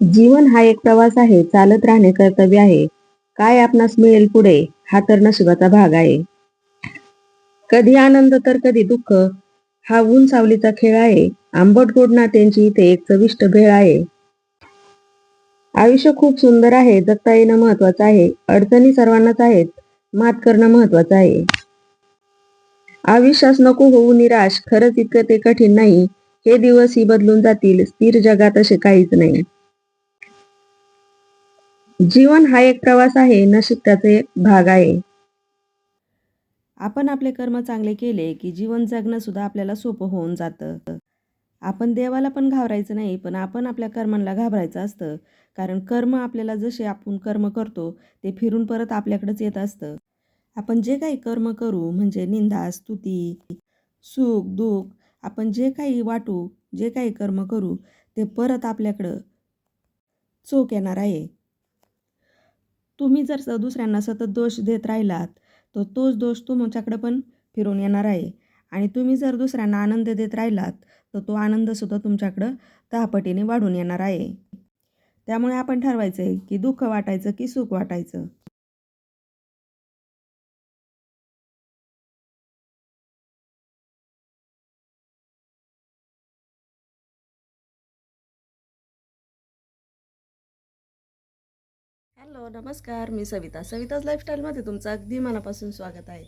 जीवन हा एक प्रवास आहे चालत राहणे कर्तव्य आहे. काय आपणास मिळेल पुढे हा तर नशिबाचा भाग आहे. कधी आनंद तर कधी दुःख हा ऊन सावलीचा खेळ आहे. आंबट गोड नात्यांची इथे एक चविष्ट भेळ आहे. आयुष्य खूप सुंदर आहे जगता येणं महत्वाचं आहे. अडचणी सर्वांनाच आहेत मात करणं महत्वाचं आहे. आयुष्यास नको होऊ निराश. खरंच इतकं ते कठीण नाही. हे दिवस ही बदलून जातील. स्थिर जगात असे काहीच नाही. जीवन हा एक प्रवास आहे नशीब त्याचे एक भाग आहे. आपण आपले कर्म चांगले केले की जीवन जगणं सुद्धा आपल्याला सोपं होऊन जातं. आपण देवाला पण घाबरायचं नाही पण आपण आपल्या कर्मांना घाबरायचं असतं. कारण कर्म आपल्याला जसे आपण कर्म करतो ते फिरून परत आपल्याकडेच येत असतं. आपण जे काही कर्म करू म्हणजे निंदा स्तुती सुख दुःख आपण जे काही वाटू जे काही कर्म करू ते परत आपल्याकडं चोख येणार आहे. तुम्ही जर स- दुसऱ्यांना सतत दोष देत राहिलात तर तोच दोष तुमच्याकडे पण फिरून येणार आहे. आणि तुम्ही जर दुसऱ्यांना आनंद देत राहिलात तर तो आनंदसुद्धा तुमच्याकडं दहापटीने वाढून येणार आहे. त्यामुळे आपण ठरवायचं आहे की दुःख वाटायचं की सुख वाटायचं. हॅलो नमस्कार मी सविता. सविताज लाईफस्टाईलमध्ये तुमचं अगदी मनापासून स्वागत आहे.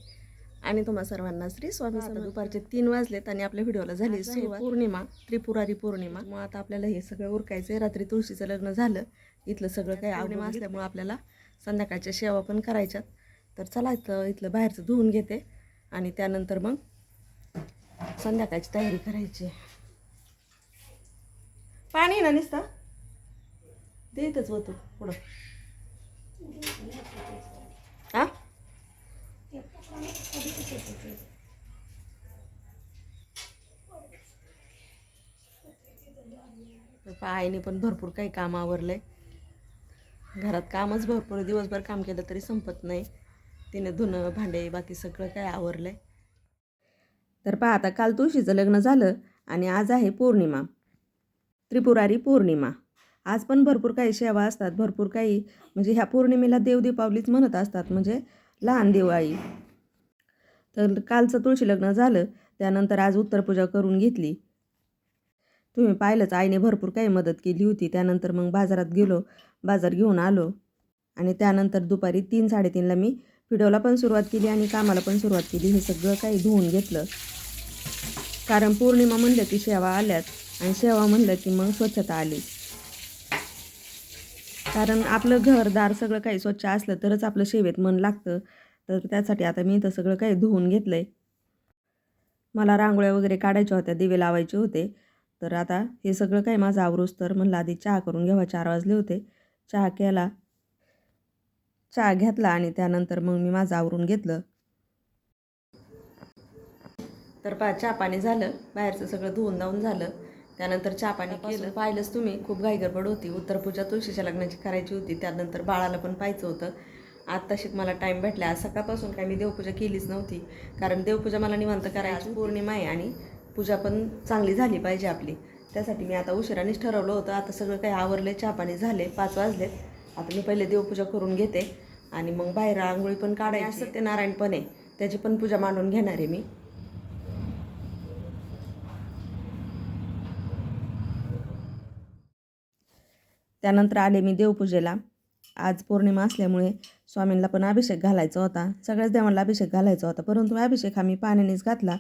आणि तुम्हा सर्वांना श्री स्वामी समर्थ. दुपारचे तीन वाजलेत आणि आपल्या व्हिडिओला झाली सुरुवात. पौर्णिमा. त्रिपुरारी पौर्णिमा. मग आता आपल्याला हे सगळं उरकायचं आहे रात्री तुळशीचं लग्न झालं. इथलं सगळं काही पौर्णिमा असल्यामुळं आपल्याला संध्याकाळच्या सेवा पण करायच्यात. तर चला इथं इथलं बाहेरचं धुवून घेते. आणि त्यानंतर मग संध्याकाळची तयारी करायची. पाणी ना नुसतं? इथंच होतं पुढं. हा? आईने पण भरपूर काही काम आवरलंय. घरात कामच भरपूर दिवसभर काम केलं तरी संपत नाही. तिने धुणं भांडे बाकी सगळं काय आवरलंय. तर पहा आता काल तुळशीचं लग्न झालं आणि आज आहे पौर्णिमा. त्रिपुरारी पौर्णिमा. आज पण भरपूर काही सेवा असतात भरपूर काही म्हणजे ह्या पौर्णिमेला देव दीपावलीच म्हणत असतात म्हणजे लहान दिवाळी तर कालचं तुळशी लग्न झालं त्यानंतर आज उत्तरपूजा करून घेतली. तुम्ही पाहिलंच आईने भरपूर काही मदत केली होती त्यानंतर मग बाजारात गेलो बाजार घेऊन आलो. आणि त्यानंतर दुपारी तीन साडेतीनला मी व्हिडिओला पण सुरुवात केली आणि कामाला पण सुरुवात केली हे सगळं काही धुवून घेतलं. कारण पौर्णिमा म्हणलं की शेवा आल्यात आणि शेवा म्हणलं की मग स्वच्छता आली. कारण आपलं घरदार सगळं काही स्वच्छ असलं तरच आपलं सेवेत मन लागतं. तर त्यासाठी आता मी इथं सगळं काही धुवून घेतलं आहे मला रांगोळ्या वगैरे काढायच्या होत्या दिवे लावायचे होते. तर आता हे सगळं काही माझं आवरूस तर म्हणलं आधी चहा करून घ्यावा चार वाजले होते. चहा केला. चहा घेतला आणि त्यानंतर मग मी माझं आवरून घेतलं. तर पा चहा पाणी झालं. बाहेरचं सगळं धुवून धावून झालं. त्यानंतर चहा पाणी केलं. पाहिलंच तुम्ही खूप घाई गडबड होती. उत्तरपूजा तुळशीच्या लग्नाची करायची होती. त्यानंतर बाळाला पण पाहायचं होतं. आत्ताशीक मला टाईम भेटला. आज सकाळपासून काय मी देवपूजा केलीच नव्हती. कारण देवपूजा मला निवांत करायची. पौर्णिमा आहे आणि पूजा पण चांगली झाली पाहिजे आपली. त्यासाठी मी आता उशिरानेच ठरवलं होतं. आता सगळं काही आवरले चहा पाणी झाले पाच वाजलेत. आता मी पहिले देवपूजा करून घेते. आणि मग बाहेर आंघोळी पण काढायची. सत्यनारायण पण आहे. त्याची पण पूजा मांडून घेणार आहे मी. त्यानंतर आले मी देवपूजेला. आज पौर्णिमा असल्यामुळे स्वामींना पण अभिषेक घालायचा होता. सगळ्याच देवांना अभिषेक घालायचा होता. परंतु अभिषेक हा मी पाण्यानेच घातला.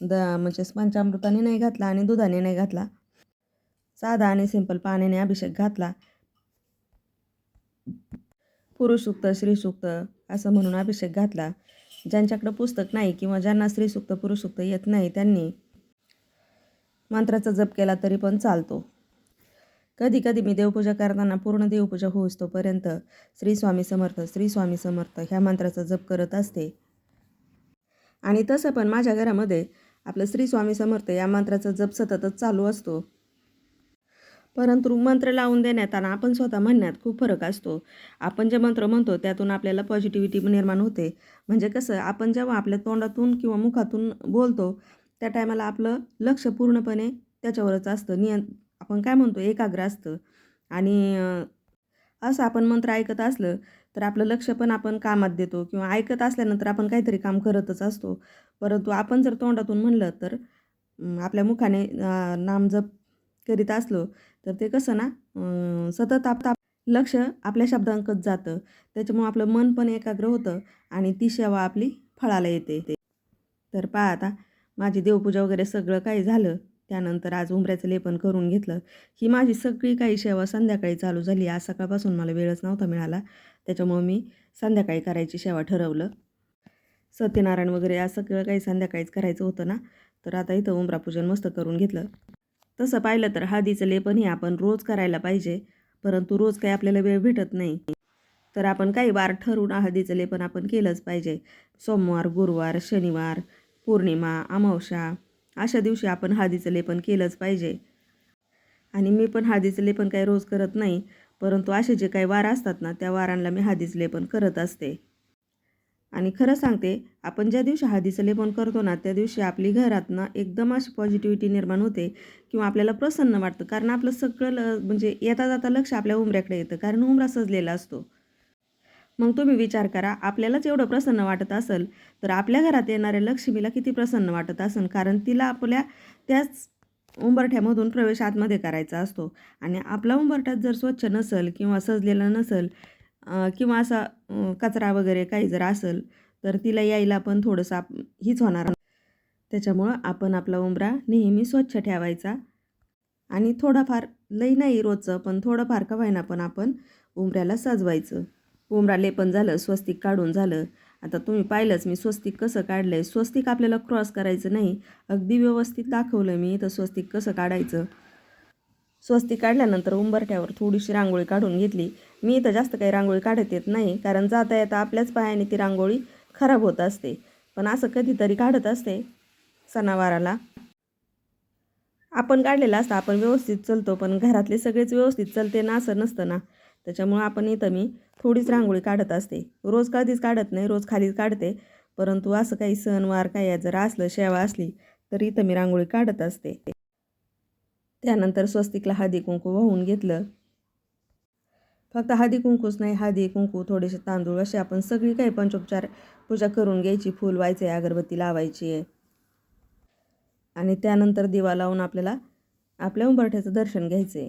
द म्हणजे पंचामृताने नाही घातला आणि दुधाने नाही घातला. साधा आणि सिंपल पाण्याने अभिषेक घातला. पुरुषसुक्त स्त्रीसुक्त असं म्हणून अभिषेक घातला. ज्यांच्याकडं पुस्तक नाही किंवा ज्यांना स्त्रीसुक्त पुरुषसुक्त येत नाही त्यांनी मंत्राचा जप केला तरी पण चालतो. कधी कधी मी देवपूजा करताना पूर्ण देवपूजा होऊस तोपर्यंत श्री स्वामी समर्थ श्री स्वामी समर्थ ह्या मंत्राचा जप करत असते. आणि तसं पण माझ्या घरामध्ये आपलं श्री स्वामी समर्थ या मंत्राचा जप सततच चालू असतो. परंतु मंत्र लावून देण्यात आणि आपण स्वतः म्हणण्यात खूप फरक असतो. आपण जे मंत्र म्हणतो त्यातून आपल्याला पॉझिटिव्हिटी निर्माण होते. म्हणजे कसं आपण जेव्हा आपल्या तोंडातून किंवा मुखातून बोलतो त्या टायमाला आपलं लक्ष पूर्णपणे त्याच्यावरच असतं. नियं आपण काय म्हणतो एकाग्र असतं. आणि असं आपण मंत्र ऐकत असलं तर आपलं लक्ष पण आपण कामात देतो किंवा ऐकत असल्यानंतर आपण काहीतरी काम करतच असतो. परंतु आपण जर तोंडातून म्हणलं तर आपल्या मुखाने नामजप करीत असलो तर ते कसं ना सतत आप लक्ष आपल्या शब्दांकत जातं. त्याच्यामुळं आपलं मन पण एकाग्र होतं आणि ती सेवा आपली फळाला येते. तर पहा आता माझी देवपूजा वगैरे सगळं काही झालं त्यानंतर आज उंबऱ्याचं लेपन करून घेतलं. ही माझी सगळी काही सेवा संध्याकाळी चालू झाली. आज सकाळपासून मला वेळच नव्हता मिळाला. त्याच्यामुळं मी संध्याकाळी करायची सेवा ठरवलं. सत्यनारायण वगैरे आज सगळं काही संध्याकाळीच करायचं होतं ना तर आता इथं उंबरापूजन मस्त करून घेतलं. तसं पाहिलं तर हळदीचं लेपन हे आपण रोज करायला पाहिजे परंतु रोज काही आपल्याला वेळ भेटत नाही. तर आपण काही वार ठरवून हळदीचं लेपन आपण केलंच पाहिजे. सोमवार गुरुवार शनिवार पौर्णिमा अमावस्या अशा दिवशी आपण हळदीचं लेपन केलंच पाहिजे. आणि मी पण हळदीचं लेपन काही रोज करत नाही परंतु असे जे काही वार असतात ना त्या वारांना मी हळदीचं लेपन करत असते. आणि खरं सांगते आपण ज्या दिवशी हळदीचं लेपन करतो ना त्या दिवशी आपली घरात ना एकदम अशी पॉझिटिव्हिटी निर्माण होते किंवा आपल्याला प्रसन्न वाटतं. कारण आपलं सगळं ल म्हणजे येता जाता लक्ष आपल्या उंबऱ्याकडे येतं. कारण उंबरा सजलेला असतो. मग तुम्ही विचार करा आपल्यालाच एवढं प्रसन्न वाटत असेल तर आपल्या घरात येणाऱ्या लक्ष्मीला किती प्रसन्न वाटत असेल? कारण तिला आपल्या त्याच उंबरठ्यामधून प्रवेश आतमध्ये करायचा असतो. आणि आपला उंबरठ्यात जर स्वच्छ नसेल किंवा सजलेला नसेल किंवा असा कचरा वगैरे काही जर असेल तर तिला यायला पण थोडंसं आप हीच होणार त्याच्यामुळं आपण आपला उंबरा नेहमी स्वच्छ ठेवायचा. आणि थोडाफार लई नाही रोजचं पण थोडंफार का व्हायना पण आपण उंबऱ्याला सजवायचं. लेपन झालं स्वस्तिक काढून झालं. आता तुम्ही पाहिलंच मी स्वस्तिक कसं काढलं आहे स्वस्तिक आपल्याला क्रॉस करायचं नाही. अगदी व्यवस्थित दाखवलं मी तर स्वस्तिक कसं काढायचं. स्वस्तिक काढल्यानंतर उंबरठ्यावर थोडीशी रांगोळी काढून घेतली. मी इथं जास्त काही रांगोळी काढत येत नाही कारण जाता येता आपल्याच पायाने ती रांगोळी खराब होत असते. पण असं कधीतरी काढत असते सणावाराला. आपण काढलेलं असतं आपण व्यवस्थित चालतो पण घरातले सगळेच व्यवस्थित चालते ना असं नसतं ना. त्याच्यामुळं आपण इथं मी थोडीच रांगोळी काढत असते. रोज कधीच काढत नाही रोज खालीच काढते. परंतु असं काही सणवार काही जर असलं शेवा असली तर इथं मी रांगोळी काढत असते. त्यानंतर स्वस्तिकला हळदी कुंकू वाहून घेतलं. फक्त हळदी कुंकूच नाही हळदी कुंकू थोडेसे तांदूळ असे आपण सगळी काही पंचोपचार पूजा करून घ्यायची फूल व्हायचे अगरबत्ती लावायची. आहे आणि त्यानंतर दिवा लावून आपल्याला आपल्या उंबरठ्याचं दर्शन घ्यायचं आहे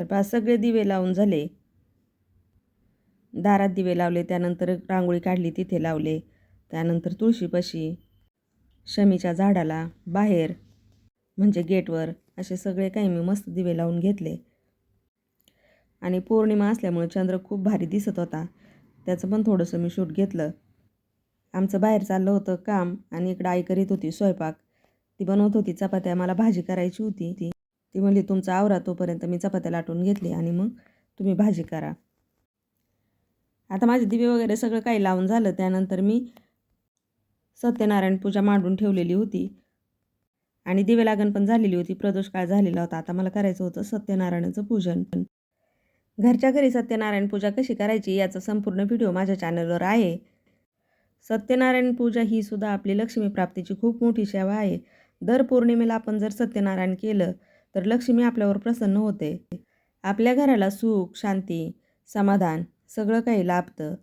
तर पहा सगळे दिवे लावून झाले. दारात दिवे लावले त्यानंतर रांगोळी काढली तिथे लावले. त्यानंतर तुळशीपाशी शमीच्या झाडाला बाहेर म्हणजे गेटवर असे सगळे काही मी मस्त दिवे लावून घेतले. आणि पौर्णिमा असल्यामुळे चंद्र खूप भारी दिसत होता. त्याचं पण थोडंसं मी शूट घेतलं. आमचं बाहेर चाललं होतं काम आणि इकडं आई करीत होती स्वयंपाक. ती बनवत होती चपात्या मला भाजी करायची होती. ती ती म्हणली तुमचा आवरा तोपर्यंत मी चपात्या लाटून घेतली आणि मग तुम्ही भाजी करा. आता माझे दिवे वगैरे सगळं काही लावून झालं. त्यानंतर मी सत्यनारायण पूजा मांडून ठेवलेली होती आणि दिवे लागण पण झालेली होती. प्रदोष काळ झालेला होता. आता मला करायचं होतं सत्यनारायणाचं पूजन. घरच्या घरी सत्यनारायण पूजा कशी करायची याचा संपूर्ण व्हिडिओ माझ्या चॅनलवर आहे. सत्यनारायण पूजा ही सुद्धा आपली लक्ष्मी प्राप्तीची खूप मोठी सेवा आहे. दर पौर्णिमेला आपण जर सत्यनारायण केलं तर लक्ष्मी आपल्यावर प्रसन्न होते. आपल्या घराला सुख शांती समाधान सगळं काही लाभतं.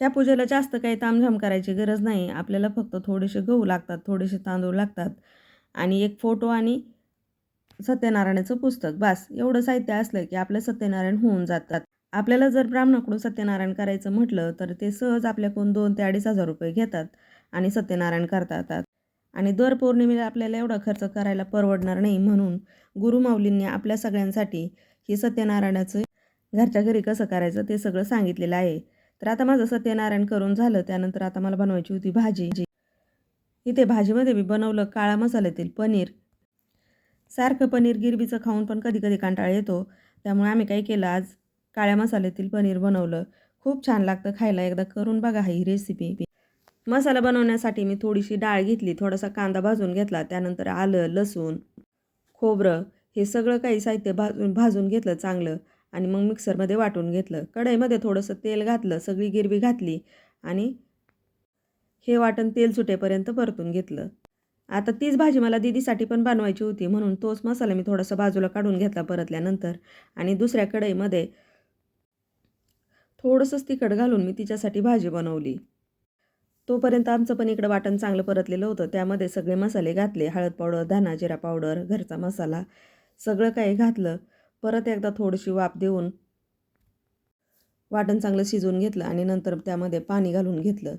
ह्या पूजेला जास्त काही तामझाम करायची गरज नाही. आपल्याला फक्त थोडेसे गहू लागतात थोडेसे तांदूळ लागतात आणि एक फोटो आणि सत्यनारायणाचं पुस्तक. बस एवढं साहित्य असलं की आपलं सत्यनारायण होऊन जातात. आपल्याला जर ब्राह्मणाकडून सत्यनारायण करायचं म्हटलं तर ते सहज आपल्याकडून दोन ते अडीच हजार रुपये घेतात आणि सत्यनारायण करतात. आणि दर पौर्णिमेला आपल्याला एवढा खर्च करायला परवडणार नाही म्हणून गुरुमाऊलींनी आपल्या सगळ्यांसाठी हे सत्यनारायणाचं घरच्या घरी कसं करायचं ते सगळं सांगितलेलं आहे. तर आता माझं सत्यनारायण करून झालं त्यानंतर आता मला बनवायची होती भाजी. इथे भाजीमध्ये मी बनवलं काळा मसाल्यातील पनीर. सारखं पनीर गिरबीचं खाऊन पण कधी कधी कंटाळा येतो. त्यामुळे आम्ही काय केलं आज काळ्या मसाल्यातील पनीर बनवलं. खूप छान लागतं खायला एकदा करून बघा ही रेसिपी मसाला बनवण्यासाठी मी थोडीशी डाळ घेतली थोडासा कांदा भाजून घेतला त्यानंतर आलं लसूण खोबरं हे सगळं काही साहित्य भाजून भाजून घेतलं चांगलं आणि मग मिक्सरमध्ये वाटून घेतलं. कढईमध्ये थोडंसं तेल घातलं सगळी गिरवी घातली आणि हे वाटण तेल सुटेपर्यंत परतून घेतलं. आता तीच भाजी मला दिदीसाठी पण बनवायची होती म्हणून तोच मसाला मी थोडासा बाजूला काढून घेतला परतल्यानंतर आणि दुसऱ्या कढईमध्ये थोडंसंच तिखट घालून मी तिच्यासाठी भाजी बनवली. तोपर्यंत आमचं पण इकडं वाटण चांगलं परतलेलं होतं. त्यामध्ये सगळे मसाले घातले. हळद पावडर धना जिरा पावडर घरचा मसाला सगळं काही घातलं. परत एकदा थोडीशी वाफ देऊन वाटण चांगलं शिजवून घेतलं आणि नंतर त्यामध्ये पाणी घालून घेतलं.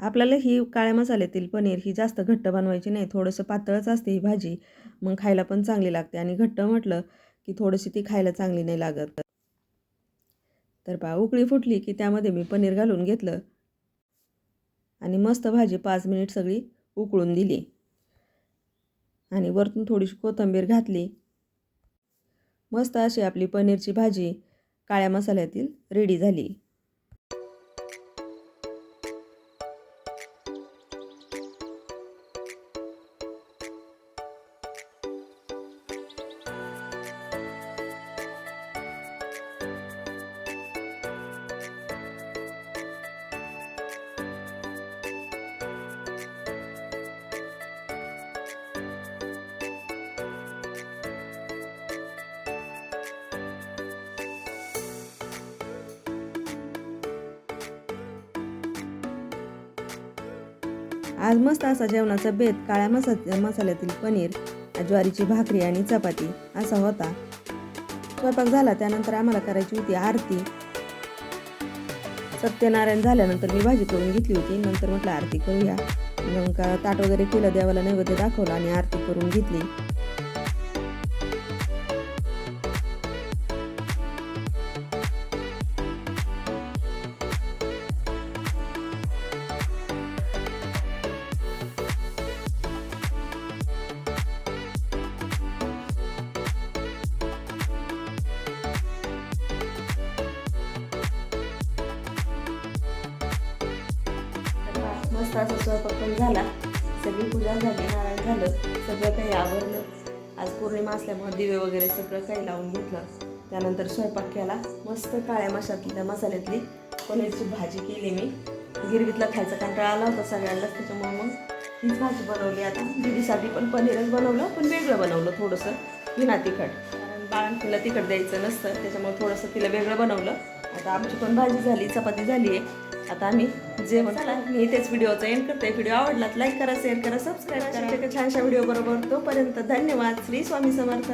आपल्याला ही काळ्या मसाल्यातील पनीर ही जास्त घट्ट बनवायची नाही. थोडंसं पातळच असते ही भाजी. मग खायला पण चांगली लागते. आणि घट्ट म्हटलं की थोडीशी ती खायला चांगली नाही लागत. तर पहा उकळी फुटली की त्यामध्ये मी पनीर घालून घेतलं. आणि मस्त भाजी पाच मिनिट सगळी उकळून दिली. आणि वरतून थोडीशी कोथिंबीर घातली. मस्त अशी आपली पनीरची भाजी काळ्या मसाल्यातील रेडी झाली. आज मस्त असा जेवणाचा बेत काळ्या मसा मसाल्यातील पनीर ज्वारीची भाकरी आणि चपाती असा होता. स्वयंपाक झाला त्यानंतर आम्हाला करायची होती आरती. सत्यनारायण झाल्यानंतर मी भाजी करून घेतली होती. नंतर म्हटलं आरती करूया. मग का ताट वगैरे केलं देवाला नैवेद्य दाखवलं आणि आरती करून घेतली. मस्त स्वयंपाक पण झाला. सगळी पूजा झाली नारायण झालं सगळं काही आवरलं. आज पौर्णिमा असल्यामुळे दिवे वगैरे सगळं काही लावून घेतलं. त्यानंतर स्वयंपाक केला. मस्त काळ्या मशातल्या मसाल्यातली पनीरची भाजी केली मी. गिरवीतला खायचा कंटाळा आला होता सगळ्यांना त्याच्यामुळे मग हीच भाजी बनवली. आता दिदीसाठी पण पनीरच बनवलं पण वेगळं बनवलं थोडंसं. विना तिखट. कारण तिला तिखट द्यायचं नसतं त्याच्यामुळे थोडंसं तिला वेगळं बनवलं. आता आमची पण भाजी झाली चपाती झाली आहे आता आम्ही जेवण चला मी इथेच व्हिडिओचा एंड करते. व्हिडिओ आवडला लाईक करा शेअर करा सबस्क्राईब करा. छानशा व्हिडिओ बरोबर. तोपर्यंत धन्यवाद. श्री स्वामी समर्थ.